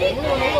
đi.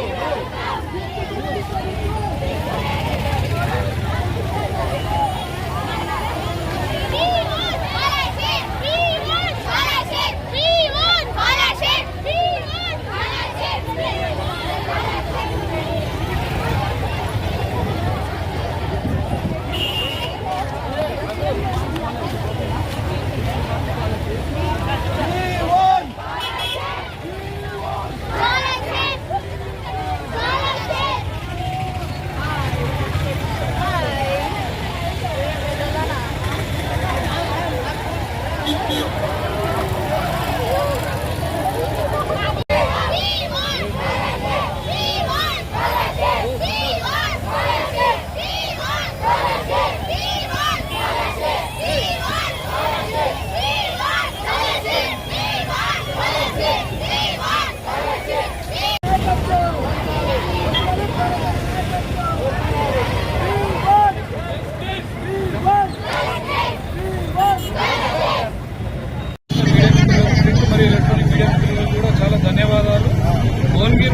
Media electronic media మిత్రులకు కూడా చాలా ధన్యవాదాలు. భువనగిరి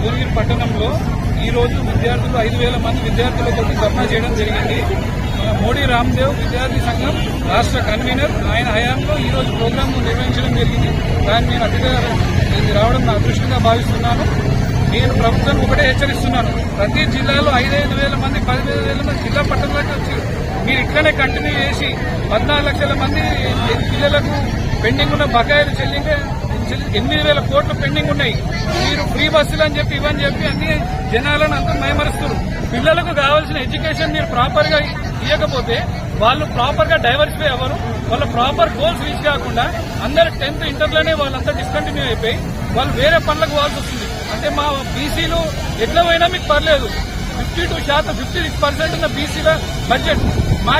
భువనగిరి పట్టణంలో ఈ రోజు విద్యార్థులు ఐదు వేల మంది విద్యార్థులతో ధర్నా చేయడం జరిగింది. మోడీ రామ్దేవ్ విద్యార్థి సంఘం రాష్ట్ర కన్వీనర్. ఆయన హయాంలో ఈ రోజు ప్రోగ్రాం నిర్వహించడం జరిగింది. దాన్ని నేను అతిగా ఇది రావడం నా అదృష్టంగా భావిస్తున్నాను. నేను ప్రభుత్వం ఒకటే హెచ్చరిస్తున్నాను. ప్రతి జిల్లాలో ఐదైదు వేల మంది పదివేల వేల మంది జిల్లా పట్టణాలకు వచ్చి మీరు ఇట్లనే కంటిన్యూ చేసి పద్నాలుగు లక్షల మంది పిల్లలకు పెండింగ్ ఉన్న బకాయిలు చెల్లించ చెల్లి- ఎనిమిది వేల కోట్లు పెండింగ్ ఉన్నాయి. మీరు ఫ్రీ బస్సులు అని చెప్పి ఇవని చెప్పి అన్ని జనాలను అంతా మయమరుస్తారు పిల్లలకు కావాల్సిన ఎడ్యుకేషన్ మీరు ప్రాపర్గా ఇవ్వకపోతే వాళ్ళు ప్రాపర్గా డైవర్సిఫై అవ్వరు. వాళ్ళ ప్రాపర్ గోల్స్ రీచ్ కాకుండా అందరు టెన్త్ ఇంటర్లోనే వాళ్ళంతా డిస్కంటిన్యూ అయిపోయి వాళ్ళు వేరే పనులకు పోవాల్సి వస్తుంది. అంటే మా బీసీలు ఎట్లా పోయినా మీకు పర్లేదు. ఫిఫ్టీ టూ శాతం ఫిఫ్టీ సిక్స్ పర్సెంట్ ఉన్న బీసీల బడ్జెట్. మా